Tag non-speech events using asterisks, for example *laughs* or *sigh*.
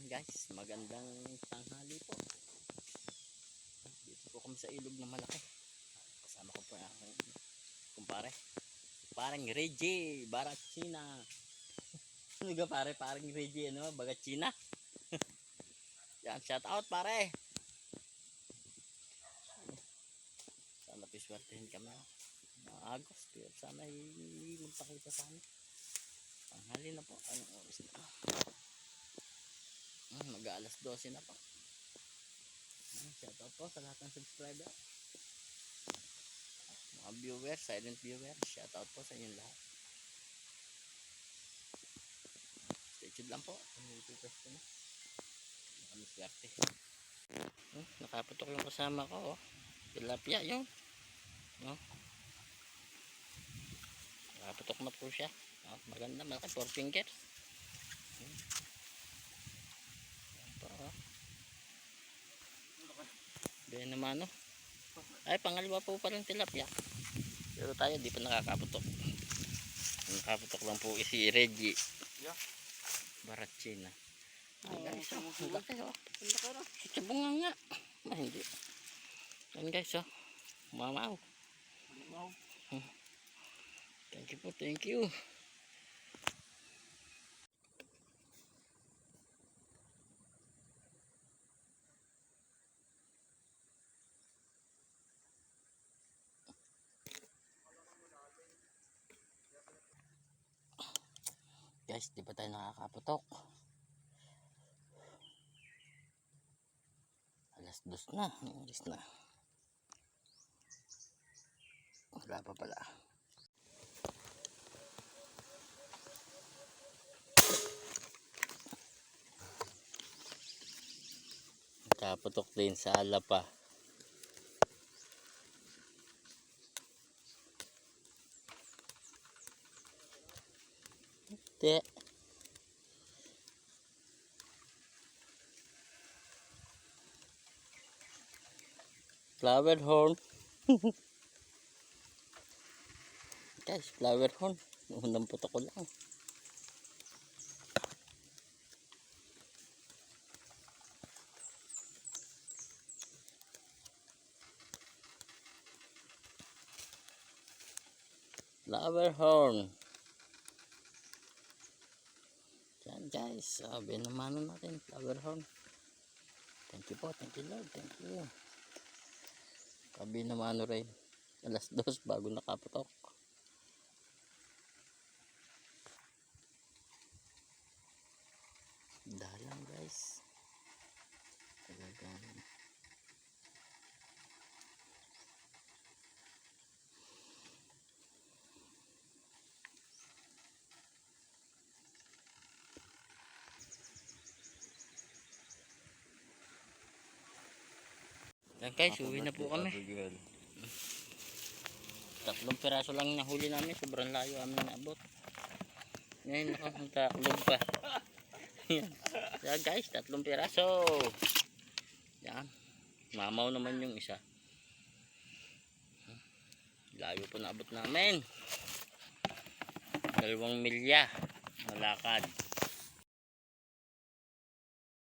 Yan guys, magandang tanghali po. Dito po kami sa ilog na malaki. Kasama ko po ang kumpare. Parang Reggie, Baratsina. *laughs* Ano ka pare? Parang Reggie, ano? Bagatsina. *laughs* Yan, shout out pare. Sana piswertehin kami. Mga Agos, pero sana magpakita sa amin. Tanghali na po. Anong oras mag-aalas 12 na po. Shout out po sa lahat ng subscriber. Mga viewers, silent viewers, shout out po sa inyong lahat. Stay tuned lang po. Kami swerte. Hmm, nakaputok yung kasama ko. Oh. Tilapia yun. No? Nakaputok na po siya. Oh, maganda, malaki. Four fingers. Hmm. Yan po, oh. Ganyan naman, no? Ay, pangalawa po pa rin tilapia. Pero tayo, di pa nakakaputok. Nakaputok lang po si Reggie. Yeah. Baratsina. Ay, guys, oh. Ang laki, oh. Ang laki na. Sabunga nga. Ah, hindi. Yan guys, oh. Mamaw. Wow. Thank you po, thank you. Guys, di ba tayo nakakaputok? Alas dos na, alas na. Wala pa pala. Kaputok din sa alapa. Te. Flower horn. *laughs* Guys, flower horn. Unang putok ko lang. Flower horn. Yan guys, sabi naman natin, flower horn. Thank you po, thank you Lord, thank you. Sabi naman rin, alas dos bago nakaputok. Dalang guys. Talagang Yan guys, uwi na po kami. Tatlong piraso lang nahuli namin. Sobrang layo amin naabot. Ngayon nakakaklog pa. Yan. Yan guys, tatlong piraso. Yan. Mamaw naman yung isa. Layo po naabot namin. Dalawang milya. Malakad.